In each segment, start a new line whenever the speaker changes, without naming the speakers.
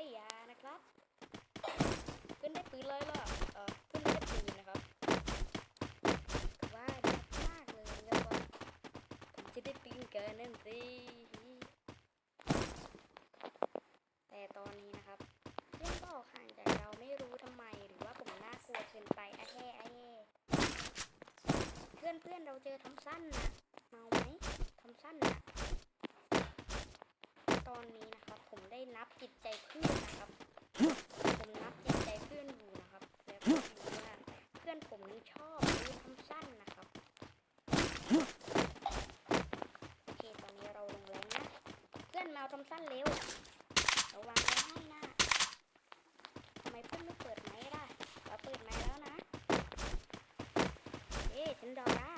ได้ยานะครับ ขึ้นได้ปืนเลยล่ะเออขึ้นได้ปืนนะครับว่าดีมากเลยนะครับผมจะได้ปืนเกินนั่นสิแต่ตอนนี้นะครับเรื่องก็ออกห่างจากเราไม่รู้ทำไมหรือว่าผมน่ากลัวเกินไปอะแฮ่อะแฮ่เพื่อนเพื่อนเราเจอทำสั้นนะเมาไหมทำสั้นนะตอนนี้นะคะ นับจิตใจเพื่อนนะครับ ผมนับจิตใจเพื่อนอยู่นะครับ แล้วก็ดูว่าเพื่อนผมนี้ชอบหรือทำสั้นนะครับโอเคตอนนี้เราลงแรงนะ เพื่อนมาทำสั้นเร็วระวังไว้ให้นะทำไมเพื่อนไม่เปิดไม้ล่ะเราเปิดไม้แล้วนะเอ๊ะฉันดอกนะ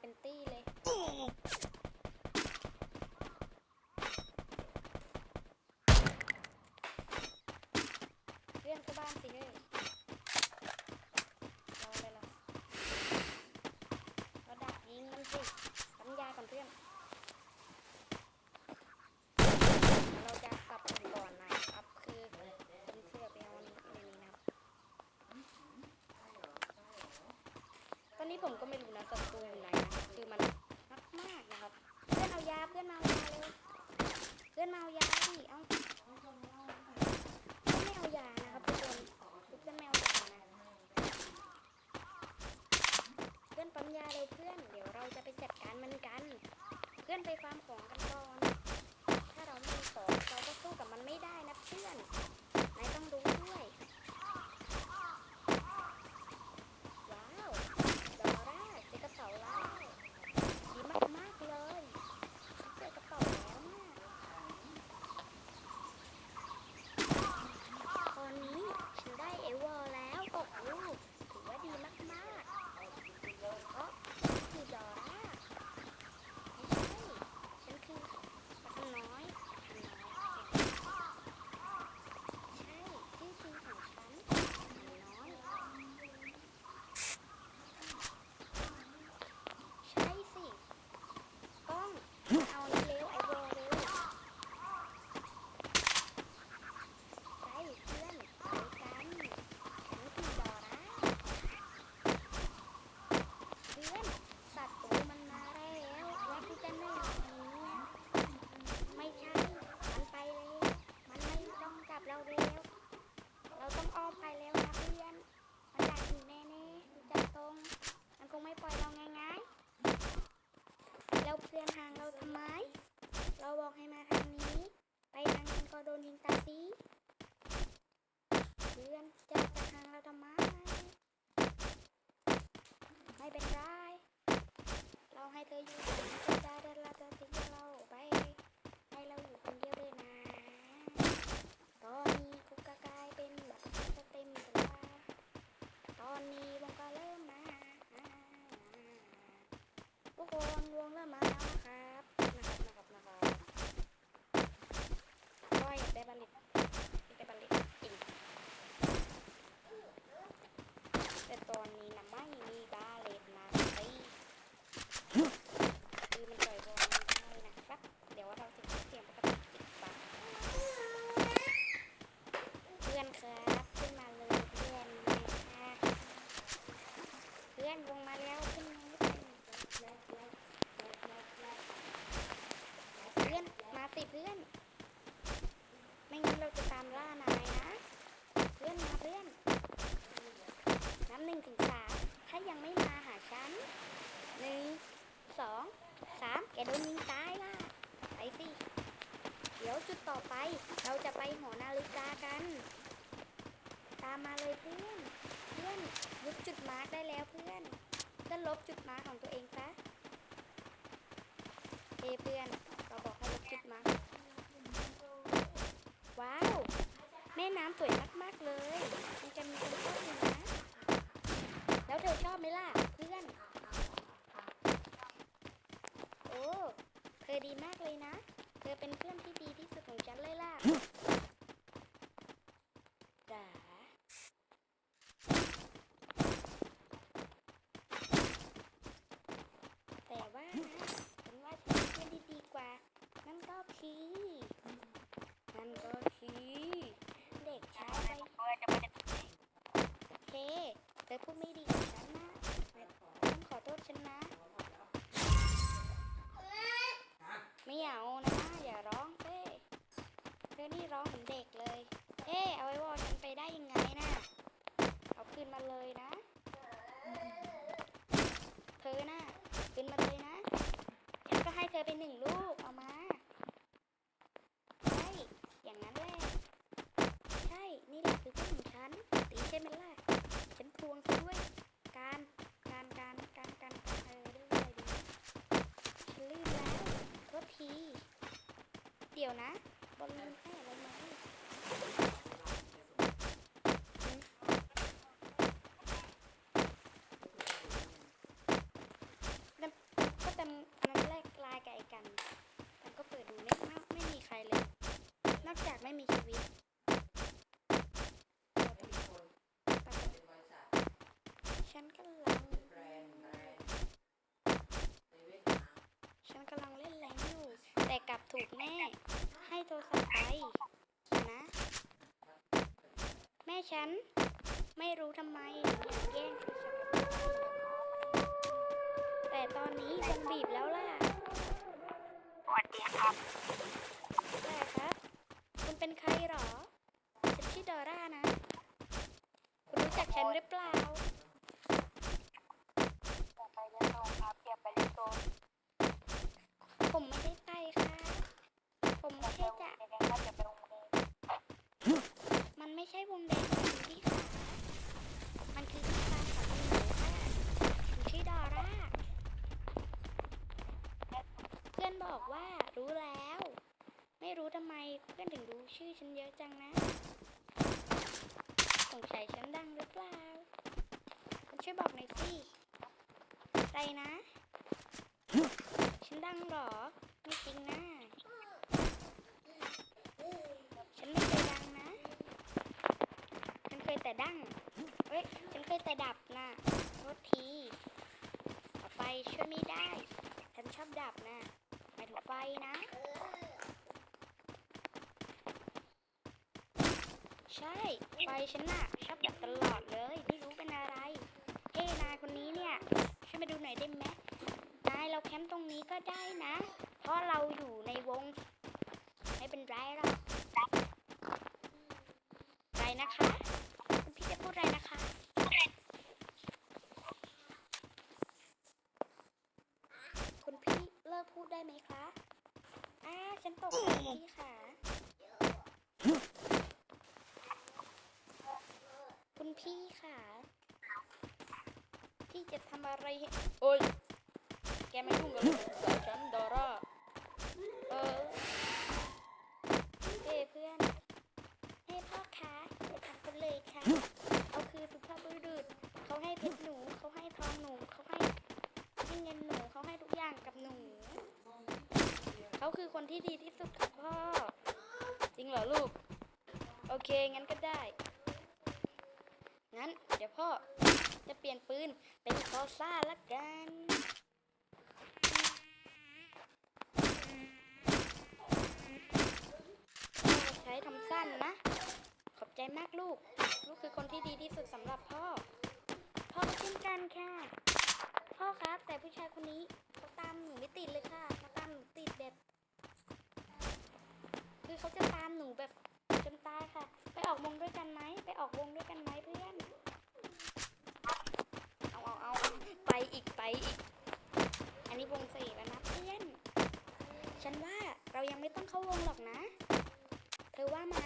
เป็นตี้เลย เรื่องก็บ้านสิเฮ้ยรออะไรล่ะเราดักยิงมันสิสัญญาก่อนเพื่อน เราจะกลับกันก่อนนะครับคือเป็นเสือไปเอาในนี้นะตอนนี้ผมก็ไม่รู้นะจัตรูไหน เพื่อนมาเอยาเลยขึ้นมาเอายาดิเอาไม่เอายานะครับทุกคนทุกคนไม่เอายานะเพื่อนปั๊มยาเลยเพื่อน เดี๋ยวเราจะไปจัดการมันกัน เพื่อนไปความของกันก่อน ถ้าเราไม่มีองเราก็สู้กับมันไม่ได้นะ สามแกโดนยิงตายล่ะ ไปสิ เดี๋ยวจุดต่อไป เราจะไปหอนาฬิกากัน ตามมาเลยเพื่อน เพื่อนยุบจุดมาร์กได้แล้วเพื่อนเพื่อนลบจุดมาร์กของตัวเองซะเอเพื่อน เราบอกให้ลบจุดมาร์กว้าว แม่น้ำสวยมากๆเลย มันจะมีคนชอบอยู่นะ แล้วเธอชอบไหมล่ะ เพื่อน โอ้ เธอ ดีมากเลยนะ เธอเป็นเพื่อนที่ดีที่สุดของฉันเลยล่ะจ๋าแต่ว่านะฉันว่าฉันมีเพื่อนที่ดีกว่า นั่นก็คือ นั่นก็คือ เด็กชายวัยเค เธอพูดไม่ดีกับฉันนะต้องขอโทษฉันนะ ไม่เอานะ อย่าร้องเต้เธอนี่ร้องเหมือนเด็กเลย เอ๊เอาไว้วอฉันไปได้ยังไงนะ เอาคืนมาเลยนะ เธอน่ะคืนมาเลยนะ ฉันก็ให้ เธอไปหนึ่งลูก เอามา ใช่ อย่างนั้นแหละ ใช่ นี่แหละคือเพื่อนของฉัน ตีใช่ไหมล่ะ ฉันทวงเธอด้วย การ การ การ การ การเออเรื่องอะไรดีนะฉันลืมแล้ว โทษที เดี๋ยวนะ บอลลูนให้อะไรมาอืมนั่นก็จำนั้นแรกไลายกับไอ้กันแต่ก็เปิดดูไม่ไม่ไม่มีใครเลย นอกจากไม่มีชีวิตฉันกำลังฉันกำลังเล่นแรงอยู่ แต่กลับถูกแม่ ให้โทรศัพท์ไปนะ แม่ฉัน ไม่รู้ทำไมถึงอยากแย่งโทรศัพท์แต่ตอนนี้วงบีบแล้วล่ะ
สวัสดีครับ
เป็นใครหรอฉันชื่อดอร่านะ คุณรู้จักฉันหรือเปล่า
ไปเล่นโซนครับอย่าไปเล่นโซน
ผมไม่ได้ไปค่ะ ผม
อย่า
แค่จะมันไม่ใช่วงแดงของพี่ค่ะมันคือที่บ้านของหนูค่ะหนูชื่อดอร่า เพื่อนบอกว่ารู้แล้ว ไม่รู้ทำไมเพื่อนถึงรู้ชื่อฉันเยอะจังนะสงสัยฉันดังหรือเปล่าคุณช่วยบอกหน่อยสิอะไรนะ ฉันดังหรอ ไม่จริงนะ ฉันไม่เคยดังนะ ฉันเคยแต่ดังเฮ้ย ฉันเคยแต่ดับนะโทษที ต่อไปช่วยไม่ได้ ฉันชอบดับนะหมายถึงไฟนะ ใช่ไฟฉันน่ะชอบดับตลอดเลยไม่รู้เป็นอะไรเฮ้นายคนนี้เนี่ยช่วยมาดูหน่อยได้ไหมนายเราแคมป์ตรงนี้ก็ได้นะ เพราะเราอยู่ในวง ไม่เป็นไรหรอกไรนะคะคุณพี่จะพูดอะไรนะคะคุณพี่เลิกพูดได้ไหมคะอ้าฉันตกใจพี่ค่ะ คุณพี่ค่ะ พี่จะทำ อะไรให้โอ้ยแกไม่ยุ่งกับสาวฉันดอร่าเออเฮ้เพื่อนเฮ้พ่อคะอย่าทำกันเลยค่ะเอาคือสุภาพบุรุษเขาให้เพชรหนูเขาให้ทองหนูเขาให้ให้เงินหนูเขาให้ทุกอย่างกับหนูเขาคือคนที่ดีที่สุดค่ะพ่อ จริงเหรอลูก โอเคงั้นก็ได้งั้น เดี๋ยวพ่อ จะเปลี่ยนปืนเป็นคอซ่าละกันใช้ทำสั้นนะ ขอบใจมากลูก ลูกคือคนที่ดีที่สุดสำหรับพ่อ พ่อก็เช่นกันค่ะ พ่อครับ แต่ผู้ชายคนนี้เขาตามหนูไม่ติดเลยค่ะเขาตามหนูติดแบบคือเขาจะตามหนูแบบจนตายค่ะ ไปออกวงด้วยกันไหม ไปออกวงด้วยกันไหมเพื่อน เอาเอาเอาไปอีกไปอีก อันนี้วงสี่แล้วนะเพื่อน ฉันว่าเรายังไม่ต้องเข้าวงหรอกนะ เธอว่าไหม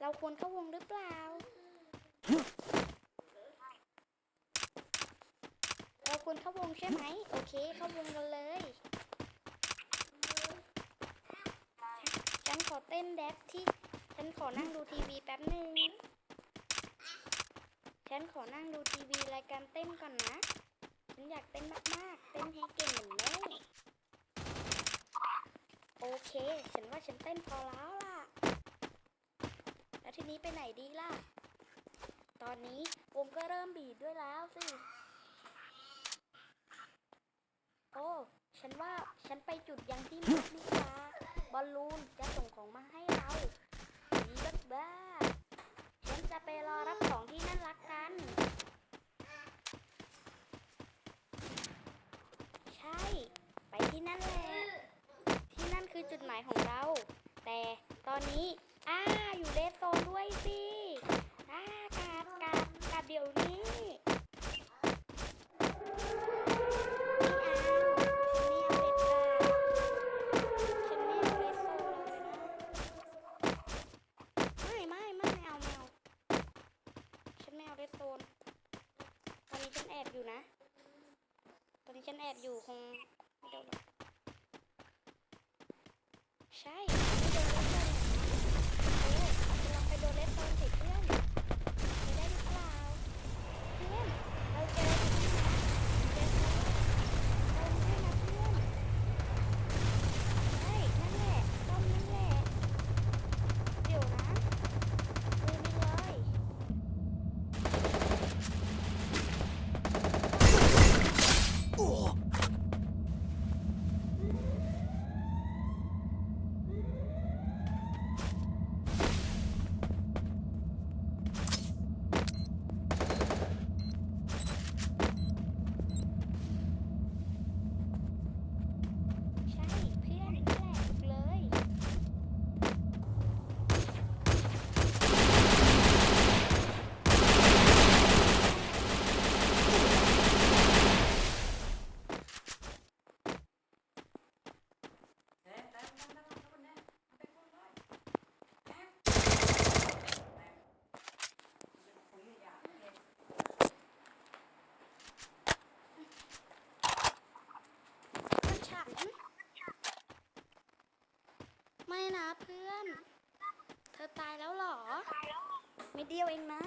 เราควรเข้าวงหรือเปล่า เราควรเข้าวงใช่ไหม โอเค เข้าวงกันเลย ฉันขอเต้นแดบที่ ฉันขอนั่งดูทีวีแป๊บหนึ่ง ฉันขอนั่งดูทีวีรายการเต้นก่อนนะ ฉันอยากเต้นมากๆ เต้นให้เก่งเหมือนแม่โอเค ฉันว่าฉันเต้นพอแล้วล่ะ แล้วทีนี้ไปไหนดีล่ะ ตอนนี้วงก็เริ่มบีบด้วยแล้วสิ โอ้ ฉันว่าฉันไปจุดยังที่มักดีกว่าบอลลูนจะส่งของมาให้เราดีบ้าบ้า ฉันจะไปรอรับของที่นั่นลักกัน ใช่ ไปที่นั่นแหละ ที่นั่นคือจุดหมายของเรา แต่ตอนนี้ อ้า อยู่เลสโซนด้วยสิ อ้ากลับกลับกลับเดี๋ยวนี้ ใช่ไปโดนเลสโซนเออเราลองไปโดนเลสโซนสิเพื่อนไปได้หรือเปล่า เพื่อน เราเจอที่นี่นะเจอแล้วเราไม่นะเพื่อน ใช่นั่นแหละต้มนั่นแหละ เดี๋ยวนะมือนี่เลย ใช่เพื่อนนั่นแหละถูกเลย ก็ฉัน ไม่นะเพื่อน เธอ ตายแล้วเหรอ ไม่เดียวเองนะ